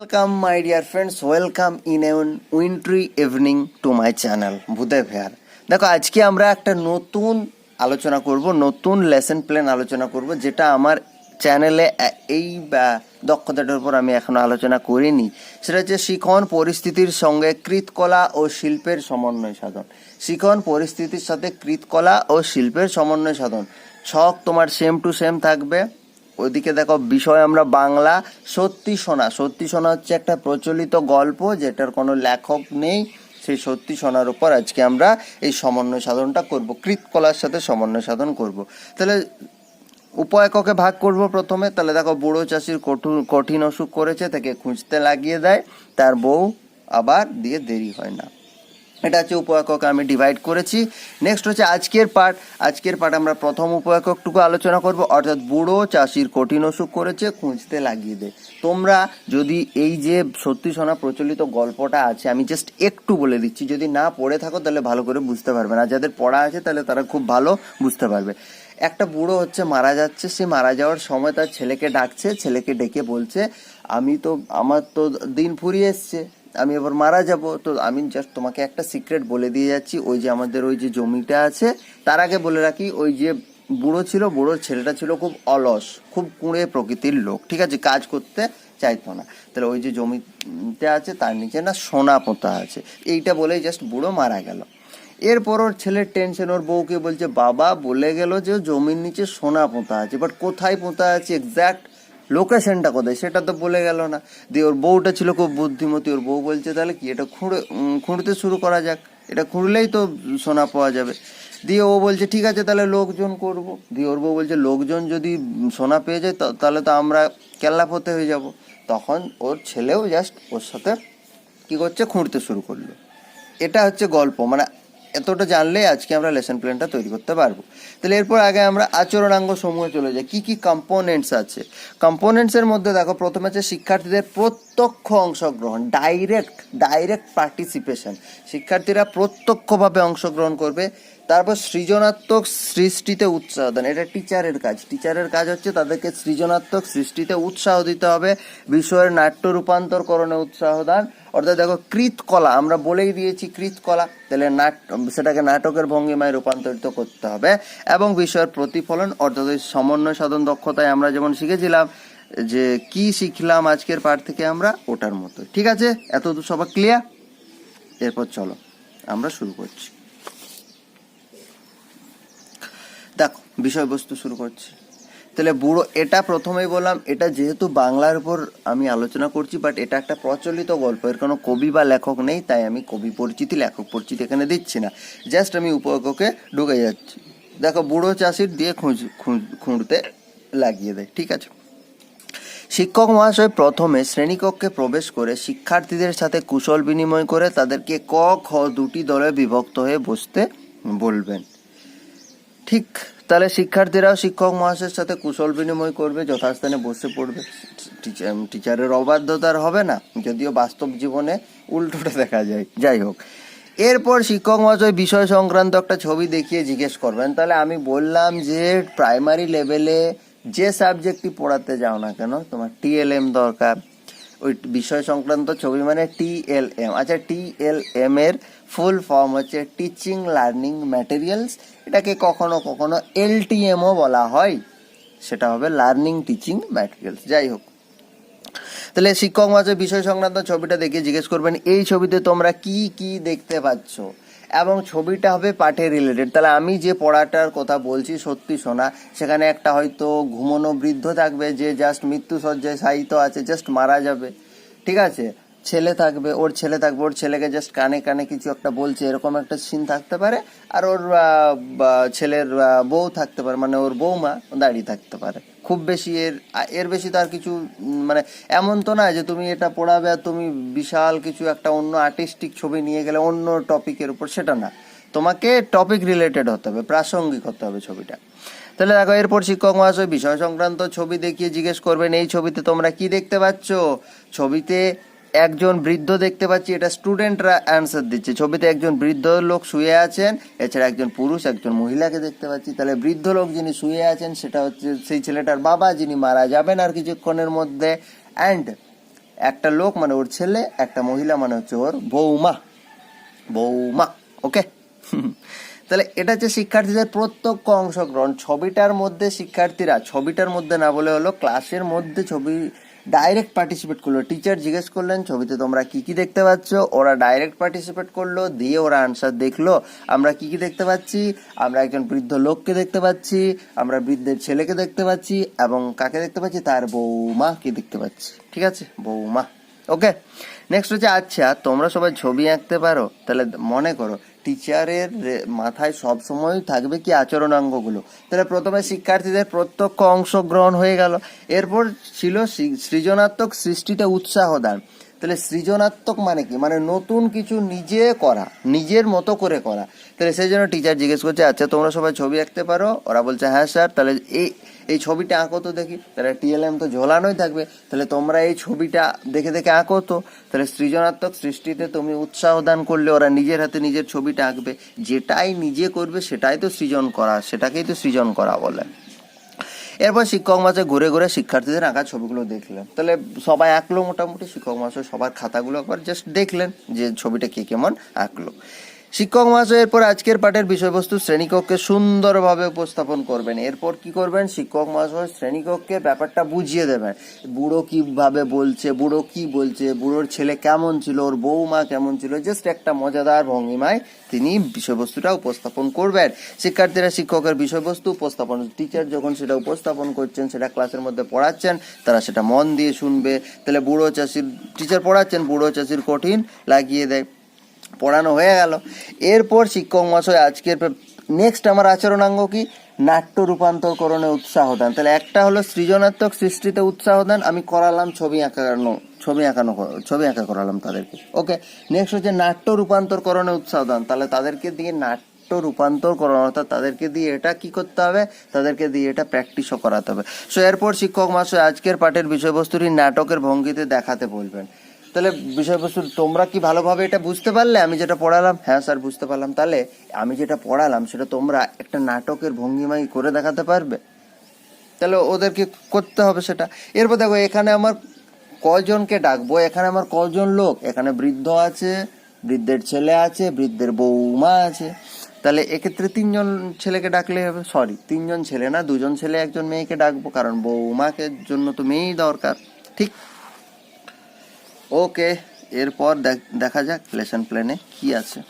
Welcome my dear friends welcome in an wintry evening to my channel Bhudeb here দেখো, আজকে আমরা একটা নতুন আলোচনা করব, নতুন লেসন প্ল্যান আলোচনা করব, যেটা আমার চ্যানেলে এই দক্ষতাটার উপর আমি এখনও আলোচনা করিনি। সেটা হচ্ছে শিখন পরিস্থিতির সঙ্গে কৃতকলা ও শিল্পের সমন্বয় সাধন। শিখন পরিস্থিতির সাথে কৃতকলা ও শিল্পের সমন্বয় সাধন। ছক তোমার সেম টু সেম থাকবে। ওইদিকে দেখো, বিষয় আমরা বাংলা। সত্যি শোনা সত্যি শোনা হচ্ছে একটা প্রচলিত গল্প, যেটার কোনো লেখক নেই। সেই সত্যি শোনার উপর আজকে আমরা এই সমন্বয় সাধনটা করব, কৃতকলার সাথে সমন্বয় সাধন করব। তাহলে উপায়ককে ভাগ করব প্রথমে। তাহলে দেখো, বুড়ো চাষির কঠোর কঠিন অসুখ করেছে, তাকে খুঁজতে লাগিয়ে দেয়। তার বউ আবার দিয়ে দেরি হয় না। এটা হচ্ছে উপয়াককে আমি ডিভাইড করেছি। নেক্সট হচ্ছে আজকের পার্ট আজকের পার্ট আমরা প্রথম উপয়াকটুকু আলোচনা করব। অর্থাৎ বুড়ো চাষির কঠিন অসুখ করেছে, খুঁজতে লাগিয়ে দে। তোমরা যদি এই যে সত্যি শোনা প্রচলিত গল্পটা আছে, আমি জাস্ট একটু বলে দিচ্ছি। যদি না পড়ে থাকো, তাহলে ভালো করে বুঝতে পারবে না। যাদের পড়া আছে, তাহলে তারা খুব ভালো বুঝতে পারবে। একটা বুড়ো হচ্ছে মারা যাচ্ছে। সে মারা যাওয়ার সময় তার ছেলেকে ডাকছে। ছেলেকে ডেকে বলছে, আমি তো, আমার তো দিন ফুরিয়ে এসছে। আমি এবার মারা যাব। তো আমি জাস্ট তোমাকে একটা সিক্রেট বলে দিয়ে যাচ্ছি। ওই যে আমাদের ওই যে জমিটা আছে, তার আগে বলে রাখি, ওই যে বুড়ো ছিল, বুড়োর ছেলেটা ছিল খুব অলস, খুব কুঁড়ে প্রকৃতির লোক, ঠিক আছে? কাজ করতে চাইতো না। তাহলে ওই যে জমিতে আছে, তার নিচে না সোনা পোঁতা আছে। এইটা বলেই জাস্ট বুড়ো মারা গেল। এরপর ওর ছেলের টেনশন ওর বউকে বলছে, বাবা, বলে গেল যে জমির নিচে সোনা পোঁতা আছে বাট কোথায় পোঁতা আছে এক্স্যাক্ট লোকেশনটা কোথায় সেটা তো বলে গেল না। দিয়ে ওর বউটা ছিল খুব বুদ্ধিমতী, ওর বউ বলছে, তাহলে কি এটা খুঁড়ে খুঁড়তে শুরু করা যাক। এটা খুঁড়লেই তো সোনা পাওয়া যাবে। দিয়ে ও বলছে, ঠিক আছে, তাহলে লোকজন করব। দিয়ে ওর বউ বলছে, লোকজন যদি সোনা পেয়ে যায় তাহলে তো আমরা কেল্লাপথে হয়ে যাব। তখন ওর ছেলেও জাস্ট ওর সাথে কি করছে, খুঁড়তে শুরু করল। এটা হচ্ছে গল্প। মানে এতটা জানলে আজকে আমরা লেসন প্ল্যানটা তৈরি করতে পারব। তাহলে এরপর আগে আমরা আচরণাঙ্গ সমূহে চলে যাই। কী কী কম্পোনেন্টস আছে? কম্পোনেন্টসের মধ্যে দেখো, প্রথমে আছে শিক্ষার্থীদের প্রত্যক্ষ অংশগ্রহণ ডাইরেক্ট ডাইরেক্ট পার্টিসিপেশন শিক্ষার্থীরা প্রত্যক্ষভাবে অংশগ্রহণ করবে। তারপর সৃজনাত্মক সৃষ্টিতে উৎসাহ দেন এটা টিচারের কাজ। টিচারের কাজ হচ্ছে তাদেরকে সৃজনাত্মক সৃষ্টিতে উৎসাহ দিতে হবে, বিষয়ের নাট্য রূপান্তরকরণে উৎসাহ দান। অর্থাৎ দেখো, কৃতকলা, আমরা বলেই দিয়েছি কৃতকলা, তাহলে নাট, সেটাকে নাটকের ভঙ্গিমায় রূপান্তরিত করতে হবে এবং বিষয়ের প্রতিফলন, অর্থাৎ ওই সমন্বয় সাধন দক্ষতায় আমরা যেমন শিখেছিলাম, যে কি শিখলাম আজকের পাঠ থেকে আমরা, ওটার মতো। ঠিক আছে? এত সবার ক্লিয়ার এরপর চলো, আমরা শুরু করছি। দেখো, বিষয়বস্তু শুরু করছি। তাহলে বুড়ো, এটা প্রথমেই বললাম, এটা যেহেতু বাংলার উপর আমি আলোচনা করছি বাট এটা একটা প্রচলিত গল্প। এর কোনো কবি বা লেখক নেই, তাই আমি কবি পরিচিতি, লেখক পরিচিতি এখানে দিচ্ছি না। জাস্ট আমি উপককে ঢুকে যাচ্ছি। দেখো, বুড়ো চাষির দিয়ে খুঁজ, খুঁড়তে লাগিয়ে দেয়, ঠিক আছে? শিক্ষক মহাশয় প্রথমে শ্রেণীকক্ষে প্রবেশ করে শিক্ষার্থীদের সাথে কুশল বিনিময় করে তাদেরকে ক, খ দুটি দলে বিভক্ত হয়ে বসতে বলবেন। ঠিক, তাহলে শিক্ষার্থীরাও শিক্ষক মহাশয়ের সাথে কুশল বিনিময় করবে, যথাস্থানে বসে পড়বে। টিচার- টিচারের অবাধ্যতার হবে না, যদিও বাস্তব জীবনে উল্টোটা দেখা যায়। যাই হোক, এরপর শিক্ষক মহাশয় বিষয় সংক্রান্ত একটা ছবি দেখিয়ে জিজ্ঞেস করবেন। তাহলে আমি বললাম যে প্রাইমারি লেভেলে যে সাবজেক্টটি পড়াতে যাও না কেন, তোমার টিএলএম দরকার। ওই বিষয় সংক্রান্ত ছবি মানে টিএলএম আচ্ছা টিএলএম এর ফুল ফর্ম হচ্ছে টিচিং লার্নিং ম্যাটেরিয়ালস এটাকে কখনো কখনো এলটিএমও বলা হয়। সেটা হবে লার্নিং টিচিং ম্যাটেরিয়ালস যাই হোক। তাহলে শিক্ষক মাঝে বিষয় সংক্রান্ত ছবিটা দেখে জিজ্ঞেস করবেন, এই ছবিতে তোমরা কি কি দেখতে পাচ্ছ? এবং ছবিটা হবে পাঠে রিলেটেড তাহলে আমি যে পড়াটার কথা বলছি, সত্যি শোনা সেখানে একটা হয়তো ঘুমনো বৃদ্ধ থাকবে, যে জাস্ট মৃত্যু সজ্জায় সাহিত্য আছে জাস্ট মারা যাবে। ঠিক আছে? ছেলে থাকবে, ওর ছেলে থাকবে, ওর ছেলেকে জাস্ট কানে কানে কিছু একটা বলছে, এরকম একটা সিন থাকতে পারে। আর ওর ছেলের বউ থাকতে পারে মানে ওর বৌমা দাঁড়িয়ে থাকতে পারে। খুব বেশি এর এর বেশি তো আর কিছু মানে এমন তো না যে তুমি এটা পড়াবে আর তুমি বিশাল কিছু একটা অন্য আর্টিস্টিক ছবি নিয়ে গেলে অন্য টপিকের উপর, সেটা না। তোমাকে টপিক রিলেটেড হতে হবে, প্রাসঙ্গিক হতে হবে ছবিটা। তাহলে দেখো, এরপর শিক্ষক মহাশয় বিষয় সংক্রান্ত ছবি দেখিয়ে জিজ্ঞেস করবেন, এই ছবিতে তোমরা কি দেখতে পাচ্ছ? ছবিতে একজন বৃদ্ধ দেখতে পাচ্ছি, এটা স্টুডেন্টরা অ্যান্সার দিচ্ছে। ছবিতে একজন বৃদ্ধ লোক শুয়ে আছেন, এছাড়া একজন পুরুষ, একজন মহিলাকে দেখতে পাচ্ছি। তাহলে বৃদ্ধ লোক যিনি শুয়ে আছেন, সেটা হচ্ছে সেই ছেলেটার বাবা যিনি মারা যাবেন আর কিছুক্ষণের মধ্যে। অ্যান্ড একটা লোক মানে ওর ছেলে, একটা মহিলা মানে হচ্ছে ওর বৌমা। বৌমা ওকে তাহলে এটা হচ্ছে শিক্ষার্থীদের প্রত্যক্ষ অংশগ্রহণ। ছবিটার মধ্যে শিক্ষার্থীরা, ছবিটার মধ্যে না বলে হলো ক্লাসের মধ্যে ছবি ডাইরেক্ট পার্টিসিপেট করল। টিচার জিজ্ঞেস করলেন, ছবিতে তোমরা কি কি দেখতে পাচ্ছ? ওরা ডাইরেক্ট পার্টিসিপেট করল, দিয়ে ওরা আনসার দেখল, আমরা কি কি দেখতে পাচ্ছি? আমরা একজন বৃদ্ধ লোককে দেখতে পাচ্ছি, আমরা বৃদ্ধের ছেলেকে দেখতে পাচ্ছি, এবং কাকে দেখতে পাচ্ছি? তার বৌমাকে দেখতে পাচ্ছি। ঠিক আছে, বৌমা। ওকে নেক্সট হচ্ছে আচ্ছা তোমরা সবাই ছবি আঁকতে পারো। তাহলে মনে করো টিচারের মাথায় সব সময় থাকবে কি আচরণাঙ্গগুলো তাহলে প্রথমে শিক্ষার্থীদের প্রত্যক্ষ অংশগ্রহণ হয়ে গেল। এরপর ছিল সৃজনাত্মক সৃষ্টিতে উৎসাহ দান তাহলে সৃজনাত্মক মানে কি? মানে নতুন কিছু নিজে করা, নিজের মতো করে করা। তাহলে সেই জন্য টিচার জিজ্ঞেস করছে আচ্ছা তোমরা সবাই ছবি আঁকতে পারো? ওরা বলছে হ্যাঁ স্যার তাহলে এই এই ছবিটা আঁকো তো দেখি। তাহলে টিএলএম তো ঝোলানোই থাকবে। তাহলে তোমরা এই ছবিটা দেখে দেখে আঁকো তো। তাহলে সৃজনাত্মক সৃষ্টিতে তুমি উৎসাহ দান করলে ওরা নিজের হাতে নিজের ছবিটা আঁকবে। যেটাই নিজে করবে, সেটাই তো সৃজন করা, সেটাকেই তো সৃজন করা বলে। এরপর শিক্ষক মাসে ঘুরে ঘুরে শিক্ষার্থীদের আঁকা ছবিগুলো দেখলেন। তাহলে সবাই আঁকলো মোটামুটি, শিক্ষক মাসে সবার খাতাগুলো একবার জাস্ট দেখলেন যে ছবিটা কে কেমন আঁকলো। শিক্ষক মহাশয় এরপর আজকের পাঠের বিষয়বস্তু শ্রেণীকক্ষে সুন্দরভাবে উপস্থাপন করবেন। এরপর কি করবেন? শিক্ষক মহাশয় শ্রেণীকক্ষে ব্যাপারটা বুঝিয়ে দেবেন। বুড়ো কীভাবে বলছে, বুড়ো কি বলছে, বুড়োর ছেলে কেমন ছিল, ওর বৌমা কেমন ছিল জাস্ট একটা মজাদার ভঙ্গিমায় তিনি বিষয়বস্তুটা উপস্থাপন করবেন। শিক্ষার্থীরা শিক্ষকের বিষয়বস্তু উপস্থাপন টিচার যখন সেটা উপস্থাপন করছেন, সেটা ক্লাসের মধ্যে পড়াচ্ছেন, তারা সেটা মন দিয়ে শুনবে। তাহলে বুড়ো চাষির টিচার পড়াচ্ছেন, বুড়ো চাষির কঠিন লাগিয়ে দেয়। পড়ানো হয়ে গেল। এরপর শিক্ষক মহাশয় আজকের নেক্সট আমার আচরণাঙ্গ কি? নাট্য রূপান্তরকরণে উৎসাহ দান। তাহলে একটা হলো সৃজনাত্মক সৃষ্টিতে উৎসাহ দান। আমি করালাম ছবি আঁকানো ছবি আঁকানো ছবি আঁকা করালাম তাদেরকে। ওকে নেক্সট হচ্ছে নাট্য রূপান্তরকরণে উৎসাহ দান। তাহলে তাদেরকে দিয়ে নাট্য রূপান্তর করানো অর্থাৎ তাদেরকে দিয়ে এটা কি করতে হবে? তাদেরকে দিয়ে এটা প্র্যাকটিসও করাতে হবে। সো এরপর শিক্ষক মহাশয় আজকের পাঠের বিষয়বস্তুটি নাটকের ভঙ্গিতে দেখাতে বলবেন। তাহলে বিষয়বস্তু, তোমরা কি ভালোভাবে এটা বুঝতে পারলে? আমি যেটা পড়ালাম হ্যাঁ স্যার, বুঝতে পারলাম। তাহলে আমি যেটা পড়ালাম, সেটা তোমরা একটা নাটকের ভঙ্গিমাই করে দেখাতে পারবে। তাহলে ওদেরকে করতে হবে সেটা। এরপর দেখো, এখানে আমার কজনকে ডাকবো? এখানে আমার কজন লোক? এখানে বৃদ্ধ আছে, বৃদ্ধের ছেলে আছে, বৃদ্ধের বৌমা আছে। তাহলে এক্ষেত্রে তিনজন ছেলেকে ডাকলে হবে? সরি তিনজন ছেলে না, দুজন ছেলে, একজন মেয়েকে ডাকবো। কারণ বৌমাকে জন্য তো মেয়েই দরকার। ঠিক? ওকে, এরপর দেখ- যাক লেসন প্ল্যানে কি আছে।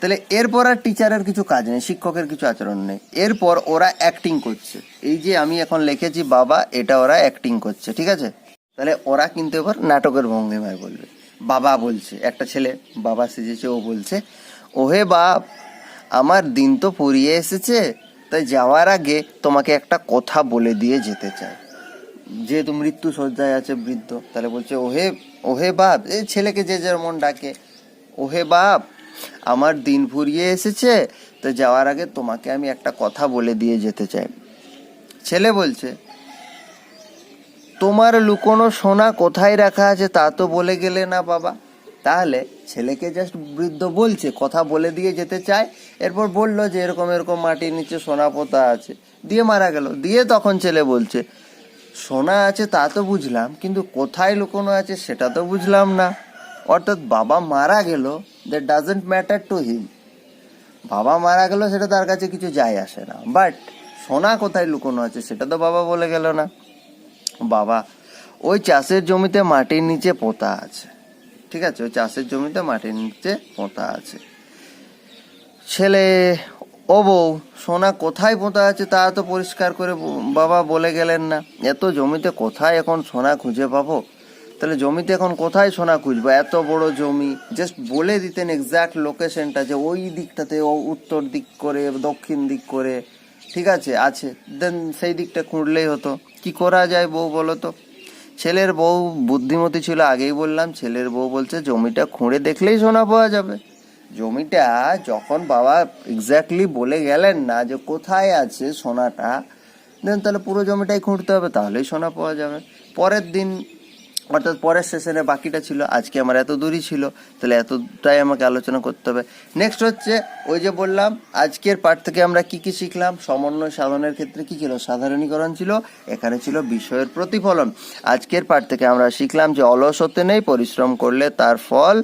তাহলে এরপর আর টিচারের কিছু কাজ নেই, শিক্ষকের কিছু আচরণ নেই। এরপর ওরা অ্যাক্টিং করছে। এই যে আমি এখন লিখেছি, বাবা, এটা ওরা অ্যাক্টিং করছে, ঠিক আছে? তাহলে ওরা কিন্তু এবার নাটকের ভঙ্গিমায় বলবে। বাবা বলছে, একটা ছেলে বাবা সেজেছে, ও বলছে, ওহে বাপ, আমার দিন তো ফুরিয়ে এসেছে, তাই যাওয়ার আগে তোমাকে একটা কথা বলে দিয়ে যেতে চাই। যেহেতু মৃত্যু সজ্জায় আছে বৃদ্ধ, তাহলে বলছে, ওহে ওহে বাপ এই ছেলেকে যে যেমন ডাকে, ওহে বাপ, আমার দিন ফুরিয়ে এসেছে, তো যাওয়ার আগে তোমাকে আমি একটা কথা বলে দিয়ে যেতে চাই। ছেলে বলছে, তোমার লুকোনো সোনা কোথায় রাখা আছে তা তো বলে গেলে না বাবা। তাহলে ছেলেকে জাস্ট বৃদ্ধ বলছে, কথা বলে দিয়ে যেতে চায়। এরপর বলল যে, এরকম এরকম মাটির নিচে সোনা পোতা আছে। দিয়ে মারা গেল। দিয়ে তখন ছেলে বলছে সোনা আছে তা তো বুঝলাম, কিন্তু কোথায় লুকোনো আছে সেটা তো বুঝলাম না। অর্থাৎ বাবা মারা গেল that doesn't matter to him বাবা মারা গেল, সেটা তার কাছে কিছু যায় আসে না। বাট সোনা কোথায় লুকোনো আছে সেটা তো বাবা বলে গেল না। বাবা, ওই চাষের জমিতে মাটির নিচে পোতা আছে। ঠিক আছে, ওই চাষের জমিতে মাটির নিচে পোতা আছে। ছেলে ও বউ, সোনা কোথায় পোতা আছে তা তো পরিষ্কার করে বাবা বলে গেলেন না। এত জমিতে কোথায় এখন সোনা খুঁজে পাবো? তাহলে জমিতে এখন কোথায় সোনা খুঁজবো? এত বড় জমি। জাস্ট বলে দিতেন এক্সাক্ট লোকেশনটা যে ওই দিকটাতে ও উত্তর দিক করে, দক্ষিণ দিক করে, ঠিক আছে আছে। দেন সেই দিকটা খুঁড়লেই হতো। কি করা যায় বউ বলো তো? ছেলের বউ বুদ্ধিমতী ছিল, আগেই বললাম, ছেলের বউ বলছে, জমিটা খুঁড়ে দেখলেই সোনা পাওয়া যাবে। জমিটা যখন বাবা এক্স্যাক্টলি বলে গেলেন না যে কোথায় আছে সোনাটা দেন তাহলে পুরো জমিটাই খুঁড়তে হবে, তাহলেই সোনা পাওয়া যাবে। পরের দিন, অর্থাৎ পরের সেশনে বাকিটা ছিল, আজকে আমার এত দূরই ছিল, তাহলে এতটাই আমাকে আলোচনা করতে হবে। নেক্সট হচ্ছে, ওই যে বললাম, আজকের পাঠ থেকে আমরা কি কি শিখলাম? সমন্বয় সাধনের ক্ষেত্রে কি ছিল? সাধারণীকরণ ছিল, এখানে ছিল বিষয়ের প্রতিফলন। আজকের পাঠ থেকে আমরা শিখলাম যে অলস হতে নেই, পরিশ্রম করলে তার ফল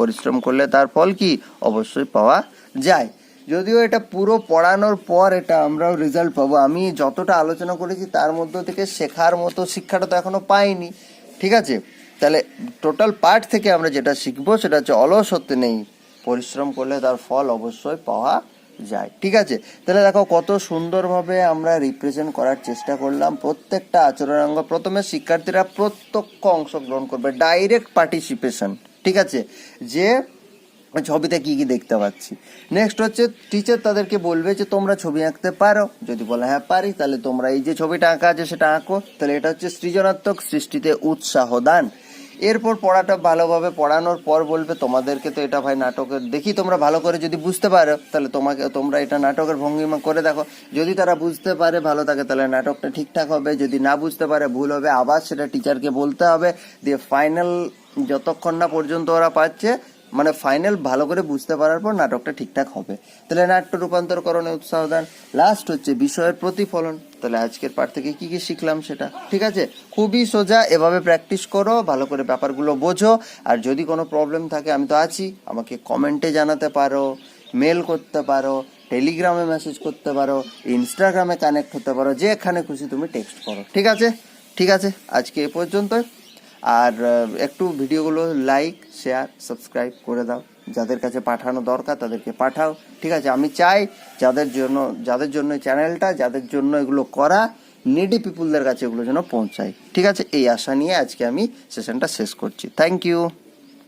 পরিশ্রম করলে তার ফল কি? অবশ্যই পাওয়া যায়। যদিও এটা পুরো পড়ানোর পর এটা আমরাও রেজাল্ট পাবো। আমি যতটা আলোচনা করেছি তার মধ্য থেকে শেখার মতো শিক্ষাটা তো এখনও পাইনি। ঠিক আছে? তাহলে টোটাল পার্ট থেকে আমরা যেটা শিখব সেটা হচ্ছে অলস হতে নেই। পরিশ্রম করলে তার ফল অবশ্যই পাওয়া যায়। ঠিক আছে? তাহলে দেখো কত সুন্দরভাবে আমরা রিপ্রেজেন্ট করার চেষ্টা করলাম। প্রত্যেকটা আচরণাঙ্গ প্রথমে শিক্ষার্থীরা প্রত্যক্ষ অংশগ্রহণ করবে। ডাইরেক্ট পার্টিসিপেশন ঠিক আছে? যে ছবিতে কি কি দেখতে পাচ্ছি। নেক্সট হচ্ছে টিচার তাদেরকে বলবে যে, তোমরা ছবি আঁকতে পারো। যদি বলে হ্যাঁ পারি, তাহলে তোমরা এই যে ছবিটা আঁকা আছে, সেটা আঁকো। তাহলে এটা হচ্ছে সৃজনাত্মক সৃষ্টিতে উৎসাহ দান। এরপর পড়াটা ভালোভাবে পড়ানোর পর বলবে, তোমাদেরকে তো এটা ভাই নাটকের দেখি তোমরা ভালো করে যদি বুঝতে পারো, তাহলে তোমাকে, তোমরা এটা নাটকের ভঙ্গিমা করে দেখো। যদি তারা বুঝতে পারে ভালো থাকে, তাহলে নাটকটা ঠিকঠাক হবে। যদি না বুঝতে পারে, ভুল হবে, আবার সেটা টিচারকে বলতে হবে। দিয়ে ফাইনাল যতক্ষণ না পর্যন্ত ওরা পাচ্ছে মানে ফাইনাল ভালো করে বুঝতে পারার পর নাটকটা ঠিকঠাক হবে। তাহলে নাট্য রূপান্তরকরণে উৎসাহ দান। লাস্ট হচ্ছে বিষয়ের প্রতিফলন। তাহলে আজকের পাঠ থেকে কি কি শিখলাম সেটা। ঠিক আছে? খুবই সোজা, এভাবে প্র্যাকটিস করো, ভালো করে ব্যাপারগুলো বোঝো। আর যদি কোনো প্রবলেম থাকে, আমি তো আছি। আমাকে কমেন্টে জানাতে পারো মেল করতে পারো টেলিগ্রামে মেসেজ করতে পারো ইনস্টাগ্রামে কানেক্ট হতে পারো, যেখানে খুশি তুমি টেক্সট করো। ঠিক আছে? ঠিক আছে? আজকে এ পর্যন্ত আর একটু ভিডিওগুলো লাইক শেয়ার সাবস্ক্রাইব করে দাও। যাদের কাছে পাঠানো দরকার তাদেরকে পাঠাও। ঠিক আছে, আমি চাই যাদের জন্য যাদের জন্য চ্যানেলটা যাদের জন্য এগুলো করা নিডি পিপুলদের কাছে এগুলো যেন পৌঁছায়। ঠিক আছে, এই আশা নিয়ে আজকে আমি সেশনটা শেষ করছি। Thank you